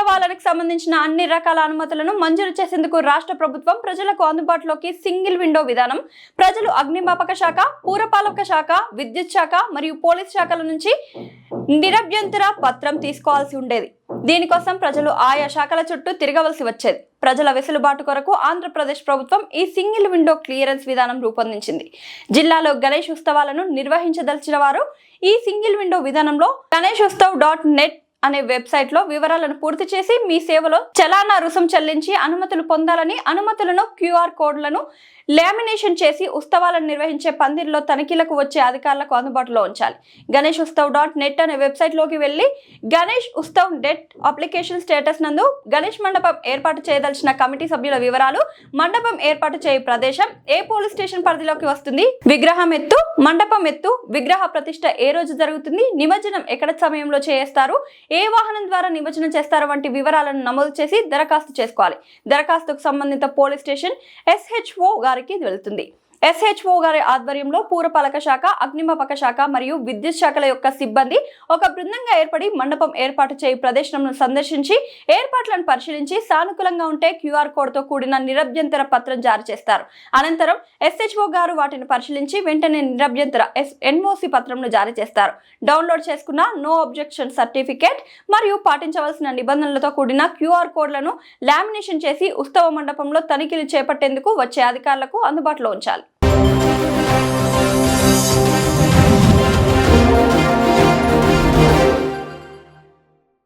ఉత్సవాలకు సంబంధించిన అన్ని రకాల అనుమతులను మంజూరు చేసేందుకు రాష్ట్ర ప్రభుత్వం ప్రజలకు అందుబాటులోకి సింగిల్ విండో విధానం ప్రజలు అగ్నిమాపక శాఖ పూరపాలక శాఖ విద్యుత్ శాఖ మరియు పోలీస్ శాఖల నుంచి నిరభ్యంతర పత్రం తీసుకోవాల్సి ఉండేది. దీనికోసం ప్రజలు ఆయా శాఖల చుట్టూ తిరగవలసి వచ్చేది. ప్రజల వెసులుబాటు కొరకు ఆంధ్రప్రదేశ్ ప్రభుత్వం ఈ సింగిల్ విండో క్లియరెన్స్ విధానం రూపొందించింది. జిల్లాలో గణేష్ ఉత్సవాలను నిర్వహించదలిచిన వారు ఈ సింగిల్ విండో విధానంలో గణేష్ ఉత్సవ్ డాట్ నెట్ అనే వెబ్సైట్లో వివరాలను పూర్తి చేసి మీ సేవలో చలానా రుసుం చెల్లించి అనుమతులు పొందాలని అనుమతులను క్యూఆర్ కోడ్లను లామినేషన్ చేసి ఉత్సవాలను నిర్వహించే పందిరిలో తనిఖీలకు వచ్చే అధికారులకు అందుబాటులో ఉంచాలి. గణేష్ ఉత్సవ్ డాట్ నెట్ అనే వెబ్సైట్లోకి వెళ్ళి గణేష్ ఉత్సవ్ డెట్ అప్లికేషన్ స్టేటస్ నందు గణేష్ మండపం ఏర్పాటు చేయదలిచిన కమిటీ సభ్యుల వివరాలు మండపం ఏర్పాటు చేయు ప్రదేశం ఏ పోలీస్ స్టేషన్ పరిధిలోకి వస్తుంది విగ్రహం ఎత్తు మండపం ఎత్తు విగ్రహ ప్రతిష్ట ఏ రోజు జరుగుతుంది నిమజ్జనం ఎక్కడ సమయంలో చేస్తారు ఏ వాహనం ద్వారా నిమజ్జనం చేస్తారో వంటి వివరాలను నమోదు చేసి దరఖాస్తు చేసుకోవాలి. దరఖాస్తుకు సంబంధిత పోలీస్ స్టేషన్ ఎస్హెచ్ఓ గారికి వెళుతుంది. ఎస్హెచ్ఓ గారి ఆధ్వర్యంలో పూరపాలక శాఖ అగ్నిమాపక శాఖ మరియు విద్యుత్ శాఖల యొక్క సిబ్బంది ఒక బృందంగా ఏర్పడి మండపం ఏర్పాటు చేయి ప్రదేశంను సందర్శించి ఏర్పాట్లను పరిశీలించి సానుకూలంగా ఉంటే క్యూఆర్ కోడ్తో కూడిన నిరభ్యంతర పత్రం జారీ చేస్తారు. అనంతరం ఎస్హెచ్ఓ గారు వాటిని పరిశీలించి వెంటనే నిరభ్యంతర ఎస్ ఎన్ఓసి పత్రంను జారీ చేస్తారు. డౌన్లోడ్ చేసుకున్న నో అబ్జెక్షన్ సర్టిఫికేట్ మరియు పాటించవలసిన నిబంధనలతో కూడిన క్యూఆర్ కోడ్లను లామినేషన్ చేసి ఉత్సవ మండపంలో తనిఖీలు చేపట్టేందుకు వచ్చే అధికారులకు అందుబాటులో ఉంచాలి. Thank you.